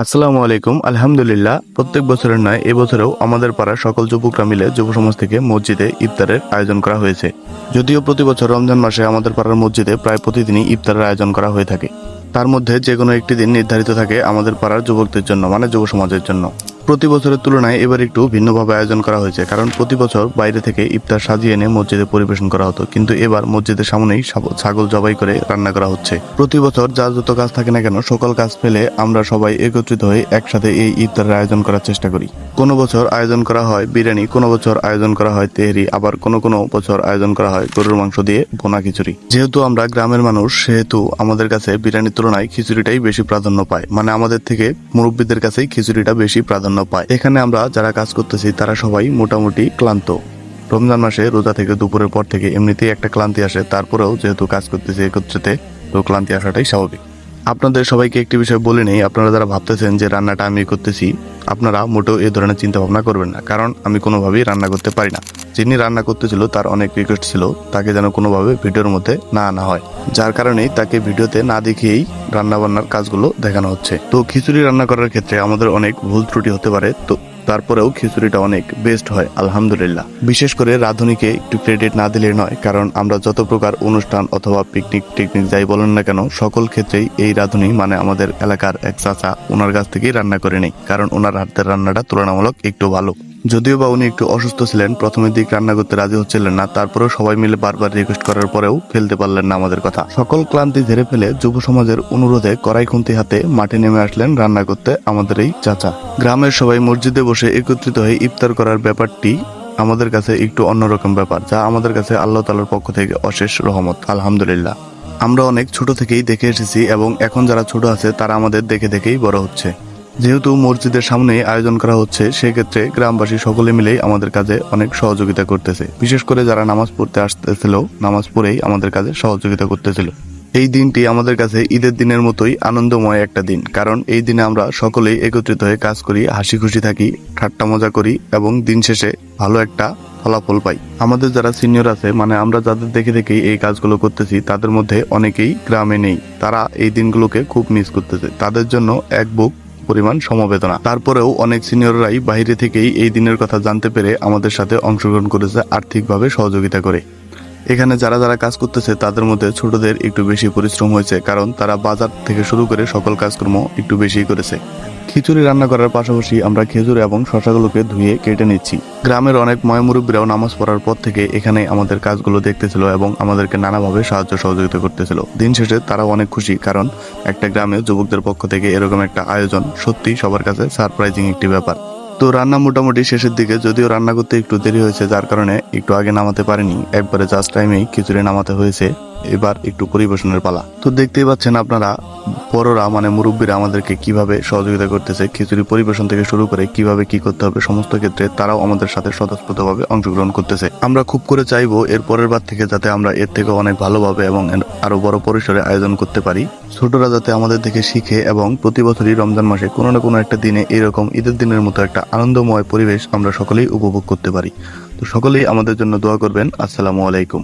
আসসালামু আলাইকুম। আলহামদুলিল্লাহ, প্রত্যেক বছরের নয় এবছরেও আমাদের পাড়ার সকল যুবকরা মিলে যুব সমাজ থেকে মসজিদে ইফতারের আয়োজন করা হয়েছে। যদিও প্রতি বছর রমজান মাসে আমাদের পাড়ার মসজিদে প্রায় প্রতিদিনই ইফতারের আয়োজন করা হয়ে থাকে। তার মধ্যে যে কোনো একটি দিন নির্ধারিত থাকে আমাদের পাড়ার যুবকদের জন্য মানে যুব সমাজের জন্য। প্রতি বছরের তুলনায় এবার একটু ভিন্নভাবে আয়োজন করা হয়েছে, কারণ প্রতি বছর বাইরে থেকে ইফতার সাজিয়ে এনে মসজিদে পরিবেশন করা হতো, কিন্তু এবার মসজিদের সামনেই ছাগল জবাই করে রান্না করা হচ্ছে। প্রতি বছর যার যত কাজ থাকে না কেন, সকল কাজ ফেলে আমরা সবাই একত্রিত হয়ে একসাথে এই ইফতারের আয়োজন করার চেষ্টা করি। কোনো বছর আয়োজন করা হয় বিরিয়ানি, কোনো বছর আয়োজন করা হয় তেহরি, আবার কোনো কোনো বছর আয়োজন করা হয় গরুর মাংস দিয়ে বোনা খিচুড়ি। যেহেতু আমরা গ্রামের মানুষ, সেহেতু আমাদের কাছে বিরিয়ানির তুলনায় খিচুড়িটাই বেশি প্রাধান্য পায় মানে আমাদের থেকে মুরব্বীদের কাছেই খিচুড়িটা বেশি প্রাধান্য পায়। এখানে আমরা যারা কাজ করতেছি, তারা সবাই মোটামুটি ক্লান্ত। রমজান মাসে রোজা থেকে দুপুরের পর থেকে এমনিতেই একটা ক্লান্তি আসে। তারপরেও যেহেতু কাজ করতেছি একত্রিতে, তো ক্লান্তি আসাটাই স্বাভাবিক। আপনাদের সবাইকে একটি বিষয় বলে নেই। আপনারা যারা ভাবতেছেন যে রান্নাটা আমি করতেছি আপনারা মোটেও এ ধরনের চিন্তা ভাবনা করবেন না। কারণ আমি কোনোভাবেই রান্না করতে পারি না। যিনি রান্না করতেছিল, তার অনেক রিকোয়েস্ট ছিল, তাকে যেন কোনোভাবে ভিডিওর মধ্যে না আনা হয়। যার কারণেই তাকে ভিডিওতে না দেখিয়েই রান্নাবান্নার কাজগুলো দেখানো হচ্ছে। তো খিচুড়ি রান্না করার ক্ষেত্রে আমাদের অনেক ভুল ত্রুটি হতে পারে। তো তারপরেও খিচুড়িটা অনেক বেস্ট হয়, আলহামদুলিল্লাহ। বিশেষ করে রাঁধুনিকে একটু ক্রেডিট না দিলে নয়, কারণ আমরা যত প্রকার অনুষ্ঠান অথবা পিকনিক টিকনিক যাই বলেন না কেন, সকল ক্ষেত্রেই এই রাঁধুনি মানে আমাদের এলাকার এক চাচা ওনার কাছ থেকেই রান্না করে নেই, কারণ ওনার হাতের রান্নাটা তুলনামূলক একটু ভালো। যদিও বা উনি একটু অসুস্থ ছিলেন প্রথমের দিক রান্না করতে রাজি হচ্ছিলেন না, তারপরেও সবাই মিলে বারবার রিকোয়েস্ট করার পরেও ফেলতে পারলেন না আমাদের কথা। সকল ক্লান্তি ঝেড়ে ফেলে যুব সমাজের অনুরোধে কড়াই খুন্তি হাতে মাঠে নেমে আসলেন রান্না করতে আমাদের এই চাচা। গ্রামের সবাই মসজিদে বসে একত্রিত হয়ে ইফতার করার ব্যাপারটি আমাদের কাছে একটু অন্যরকম ব্যাপার, যা আমাদের কাছে আল্লাহ তালার পক্ষ থেকে অশেষ রহমত, আলহামদুলিল্লাহ। আমরা অনেক ছোট থেকেই দেখে এসেছি এবং এখন যারা ছোট আছে তারা আমাদের দেখে দেখেই বড় হচ্ছে। যেহেতু মসজিদের সামনে আয়োজন করা হচ্ছে, সেক্ষেত্রে গ্রামবাসী সকলে মিলেই আমাদের কাজে অনেক সহযোগিতা করতেছে। বিশেষ করে যারা নামাজ পড়তে আসতেছিল, নামাজ পড়েই আমাদের কাজে সহযোগিতা করতেছিল। এই দিনটি আমাদের কাছে ঈদের দিনের মতোই আনন্দময় একটা দিন, কারণ এই দিনে আমরা সকলেই একত্রিত হয়ে কাজ করি, হাসি খুশি থাকি, ঠাট্টা মজা করি এবং দিন শেষে ভালো একটা ফলাফল পাই। আমাদের যারা সিনিয়র আছে মানে আমরা যাদের দেখে দেখেই এই কাজগুলো করতেছি, তাদের মধ্যে অনেকেই গ্রামে নেই। তারা এই দিনগুলোকে খুব মিস করতেছে। তাদের জন্য এক বুক পরিমাণ সমবেদনা। তারপরেও অনেক সিনিয়ররাই বাইরে থেকেই এই দিনের কথা জানতে পেরে আমাদের সাথে অংশগ্রহণ করেছে আর্থিকভাবে সহযোগিতা করে। এখানে যারা যারা কাজ করতেছে, তাদের মধ্যে ছোটদের একটু বেশি পরিশ্রম হয়েছে, কারণ তারা বাজার থেকে শুরু করে সকল কাজকর্ম একটু বেশি করেছে। খিচুড়ি রান্না করার পাশাপাশি আমরা খেজুর এবং শশাগুলোকে ধুয়ে কেটে নিচ্ছি। গ্রামের অনেক ময়মুরব্বীরাও নামাজ পড়ার পর থেকে এখানে আমাদের কাজগুলো দেখতেছিল এবং আমাদেরকে নানাভাবে সাহায্য সহযোগিতা করতেছিল। দিন শেষে তারাও অনেক খুশি কারণ একটা গ্রামে যুবকদের পক্ষ থেকে এরকম একটা আয়োজন সত্যি সবার কাছে সারপ্রাইজিং একটি ব্যাপার। তো রান্না মোটামুটি শেষের দিকে যদিও রান্না করতে একটু দেরি হয়েছে, যার কারণে একটু আগে নামাতে পারিনি। একবারে জাস্ট টাইমেই খিচুড়ি নামাতে হয়েছে। এবার একটু পরিবেশনের পালা। তো দেখতেই পাচ্ছেন আপনারা বড়রা মানে মুরব্বীরা আমাদেরকে কীভাবে সহযোগিতা করতেছে, খিচুড়ি পরিবেশন থেকে শুরু করে কীভাবে কি করতে হবে, সমস্ত ক্ষেত্রে তারাও আমাদের সাথে স্বতঃস্ফূর্তভাবে অংশগ্রহণ করতেছে। আমরা খুব করে চাইব এর পরের বার থেকে যাতে আমরা এর থেকে অনেক ভালোভাবে এবং আরও বড় পরিসরে আয়োজন করতে পারি। ছোটরা যাতে আমাদের থেকে শিখে এবং প্রতি বছরই রমজান মাসে কোনো না কোনো একটা দিনে এরকম ঈদের দিনের মতো একটা আনন্দময় পরিবেশ আমরা সকলেই উপভোগ করতে পারি। তো সকলেই আমাদের জন্য দোয়া করবেন। আসসালামু আলাইকুম।